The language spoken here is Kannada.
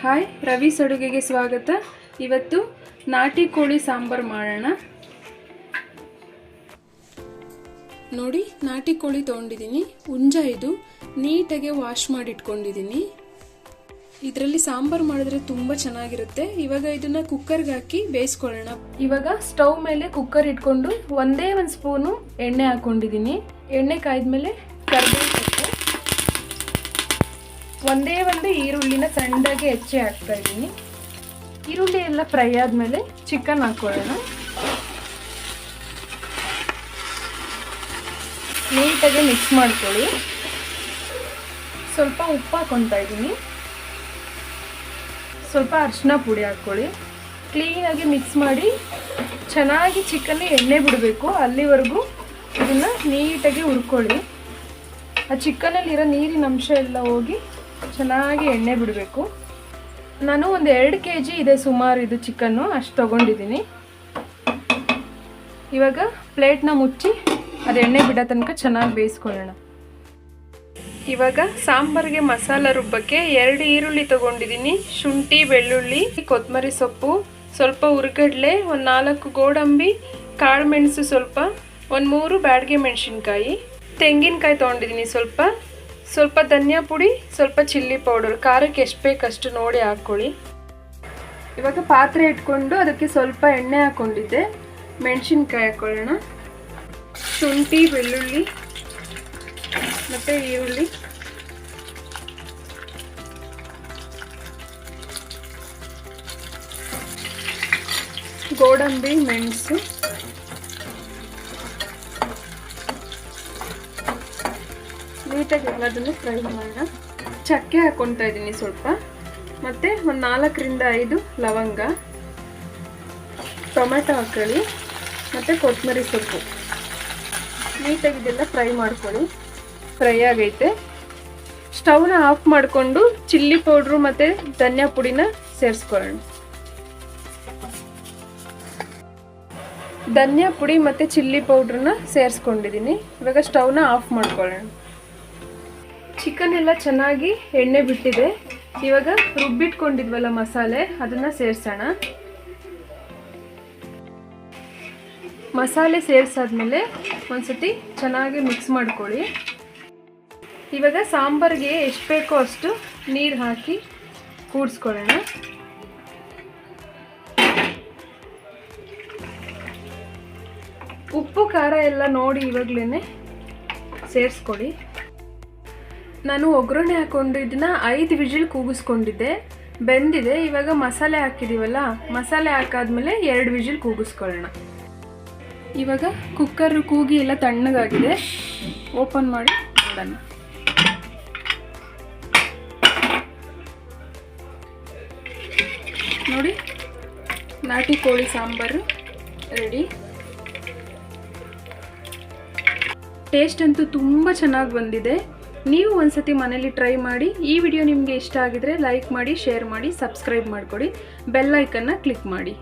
ಹಾಯ್ ರವೀಸ್ ಅಡುಗೆಗೆ ಸ್ವಾಗತ. ಇವತ್ತು ನಾಟಿ ಕೋಳಿ ಸಾಂಬಾರು ಮಾಡೋಣ. ನೋಡಿ, ನಾಟಿ ಕೋಳಿ ತೊಗೊಂಡಿದ್ದೀನಿ. ಹುಂಜ ಇದು. ನೀಟಾಗಿ ವಾಶ್ ಮಾಡಿ ಇಟ್ಕೊಂಡಿದ್ದೀನಿ ಇದರಲ್ಲಿ ಸಾಂಬಾರು ಮಾಡಿದ್ರೆ ತುಂಬ ಚೆನ್ನಾಗಿರುತ್ತೆ. ಇವಾಗ ಇದನ್ನ ಕುಕ್ಕರ್ಗೆ ಹಾಕಿ ಬೇಯಿಸ್ಕೊಳ್ಳೋಣ. ಇವಾಗ ಸ್ಟವ್ ಮೇಲೆ ಕುಕ್ಕರ್ ಇಟ್ಕೊಂಡು ಒಂದೇ ಒಂದು ಸ್ಪೂನು ಎಣ್ಣೆ ಹಾಕೊಂಡಿದ್ದೀನಿ. ಎಣ್ಣೆ ಕಾಯ್ದ ಮೇಲೆ ಸೊಪ್ಪು ಒಂದೇ ಒಂದು ಈರುಳ್ಳಿನ ಸಣ್ಣದಾಗಿ ಹೆಚ್ಚಿ ಹಾಕ್ತಾ ಇದ್ದೀನಿ. ಈರುಳ್ಳಿ ಎಲ್ಲ ಫ್ರೈ ಆದಮೇಲೆ ಚಿಕನ್ ಹಾಕ್ಕೊಳ್ಳೋಣ ನೀಟಾಗಿ ಮಿಕ್ಸ್ ಮಾಡ್ಕೊಳ್ಳಿ. ಸ್ವಲ್ಪ ಉಪ್ಪು ಹಾಕೊತಾ ಇದ್ದೀನಿ. ಸ್ವಲ್ಪ ಅರಿಶಿನ ಪುಡಿ ಹಾಕ್ಕೊಳ್ಳಿ. ಕ್ಲೀನಾಗಿ ಮಿಕ್ಸ್ ಮಾಡಿ ಚೆನ್ನಾಗಿ ಚಿಕನ್ ಎಣ್ಣೆ ಬಿಡಬೇಕು. ಅಲ್ಲಿವರೆಗೂ ಇದನ್ನು ನೀಟಾಗಿ ಹುರ್ಕೊಳ್ಳಿ. ಆ ಚಿಕನಲ್ಲಿರೋ ನೀರಿನ ಅಂಶ ಎಲ್ಲ ಹೋಗಿ ಚೆನ್ನಾಗಿ ಎಣ್ಣೆ ಬಿಡಬೇಕು. ನಾನು ಒಂದು ಎರಡು ಕೆ ಜಿ ಇದೆ ಸುಮಾರು ಇದು ಚಿಕನ್ನು ಅಷ್ಟು ತೊಗೊಂಡಿದ್ದೀನಿ. ಇವಾಗ ಪ್ಲೇಟ್ನ ಮುಚ್ಚಿ ಅದು ಎಣ್ಣೆ ಬಿಡೋ ತನಕ ಚೆನ್ನಾಗಿ ಬೇಯಿಸ್ಕೊಳ್ಳೋಣ. ಇವಾಗ ಸಾಂಬಾರಿಗೆ ಮಸಾಲ ರುಬ್ಬಕ್ಕೆ ಎರಡು ಈರುಳ್ಳಿ ತೊಗೊಂಡಿದ್ದೀನಿ. ಶುಂಠಿ, ಬೆಳ್ಳುಳ್ಳಿ ಕೊತ್ತಂಬರಿ ಸೊಪ್ಪು, ಸ್ವಲ್ಪ ಹುರ್ಗಡ್ಲೆ ಒಂದು ನಾಲ್ಕು ಗೋಡಂಬಿ, ಕಾಳು ಮೆಣಸು ಸ್ವಲ್ಪ, ಒಂದು ಮೂರು ಬ್ಯಾಡ್ಗೆ ಮೆಣಸಿನ್ಕಾಯಿ. ತೆಂಗಿನಕಾಯಿ ತೊಗೊಂಡಿದ್ದೀನಿ ಸ್ವಲ್ಪ. ಸ್ವಲ್ಪ ಧನಿಯಾ ಪುಡಿ, ಸ್ವಲ್ಪ ಚಿಲ್ಲಿ ಪೌಡರ್. ಖಾರಕ್ಕೆ ಎಷ್ಟು ಬೇಕಷ್ಟು ನೋಡಿ ಹಾಕ್ಕೊಳ್ಳಿ. ಇವಾಗ ಪಾತ್ರೆ ಇಟ್ಕೊಂಡು ಅದಕ್ಕೆ ಸ್ವಲ್ಪ ಎಣ್ಣೆ ಹಾಕ್ಕೊಂಡಿದ್ದೆ ಮೆಣಸಿನ್ಕಾಯಿ ಹಾಕ್ಕೊಳ್ಳೋಣ ಶುಂಠಿ, ಬೆಳ್ಳುಳ್ಳಿ, ಮತ್ತು ಈರುಳ್ಳಿ. ಗೋಡಂಬಿ, ಮೆಣಸು. ನೀಟಾಗಿ ಎಲ್ಲದನ್ನು ಫ್ರೈ ಮಾಡೋಣ. ಚಕ್ಕೆ ಹಾಕ್ಕೊತಾ ಇದ್ದೀನಿ ಸ್ವಲ್ಪ. ಮತ್ತು ಒಂದು ನಾಲ್ಕರಿಂದ ಐದು ಲವಂಗ. ಟೊಮೆಟೊ ಹಾಕೊಳ್ಳಿ. ಮತ್ತು ಕೊತ್ತಂಬರಿ ಸೊಪ್ಪು. ನೀಟಾಗಿ ಇದೆಲ್ಲ ಫ್ರೈ ಮಾಡ್ಕೊಳ್ಳಿ. ಫ್ರೈ ಆಗೈತೆ. ಸ್ಟವ್ನ ಆಫ್ ಮಾಡಿಕೊಂಡು ಚಿಲ್ಲಿ ಪೌಡ್ರು ಮತ್ತು ಧನಿಯಾ ಪುಡಿನ ಸೇರಿಸ್ಕೊಳ್ಳೋಣ. ಧನಿಯಾ ಪುಡಿ ಮತ್ತು ಚಿಲ್ಲಿ ಪೌಡ್ರನ್ನ ಸೇರಿಸ್ಕೊಂಡಿದ್ದೀನಿ. ಇವಾಗ ಸ್ಟವ್ನ ಆಫ್ ಮಾಡ್ಕೊಳ್ಳೋಣ. ಚಿಕನ್ ಎಲ್ಲ ಚೆನ್ನಾಗಿ ಎಣ್ಣೆ ಬಿಟ್ಟಿದೆ. ಇವಾಗ ರುಬ್ಬಿಟ್ಕೊಂಡಿದ್ವಲ್ಲ ಮಸಾಲೆ, ಅದನ್ನು ಸೇರಿಸೋಣ. ಮಸಾಲೆ ಸೇರಿಸಾದ್ಮೇಲೆ ಒಂದ್ಸತಿ ಚೆನ್ನಾಗಿ ಮಿಕ್ಸ್ ಮಾಡ್ಕೊಳ್ಳಿ. ಇವಾಗ ಸಾಂಬಾರ್ಗೆ ಎಷ್ಟು ಬೇಕೋ ಅಷ್ಟು ನೀರು ಹಾಕಿ ಕೂಡಿಸ್ಕೊಳ್ಳೋಣ. ಉಪ್ಪು, ಖಾರ ಎಲ್ಲ ನೋಡಿ ಇವಾಗಲೇ ಸೇರಿಸ್ಕೊಳ್ಳಿ. ನಾನು ಒಗ್ಗರಣೆ ಹಾಕ್ಕೊಂಡು ಇದನ್ನ ಐದು ವಿಜಿಲ್ ಕೂಗಿಸ್ಕೊಂಡಿದ್ದೆ. ಬೆಂದಿದೆ, ಇವಾಗ ಮಸಾಲೆ ಹಾಕಿದ್ದೀವಲ್ಲ ಮಸಾಲೆ ಹಾಕಾದ್ಮೇಲೆ ಎರಡು ವಿಜಿಲ್ ಕೂಗಿಸ್ಕೊಳ್ಳೋಣ. ಇವಾಗ ಕುಕ್ಕರ್ ಕೂಗಿ ಎಲ್ಲ ತಣ್ಣಗಾಗಿದೆ. ಓಪನ್ ಮಾಡಿ ನೋಡೋಣ. ನೋಡಿ, ನಾಟಿ ಕೋಳಿ ಸಾಂಬಾರು ರೆಡಿ ಟೇಸ್ಟ್ ಅಂತೂ ತುಂಬ ಚೆನ್ನಾಗಿ ಬಂದಿದೆ. ನೀವು ಒಂದ್ಸತಿ ಮನೇಲಿ ಟ್ರೈ ಮಾಡಿ ಈ ವಿಡಿಯೋ ನಿಮಗೆ ಇಷ್ಟ ಆಗಿದ್ರೆ ಲೈಕ್ ಮಾಡಿ ಶೇರ್ ಮಾಡಿ ಸಬ್ಸ್ಕ್ರೈಬ್ ಮಾಡಿಕೊಡಿ. ಬೆಲ್ ಐಕನ್ನ ಕ್ಲಿಕ್ ಮಾಡಿ.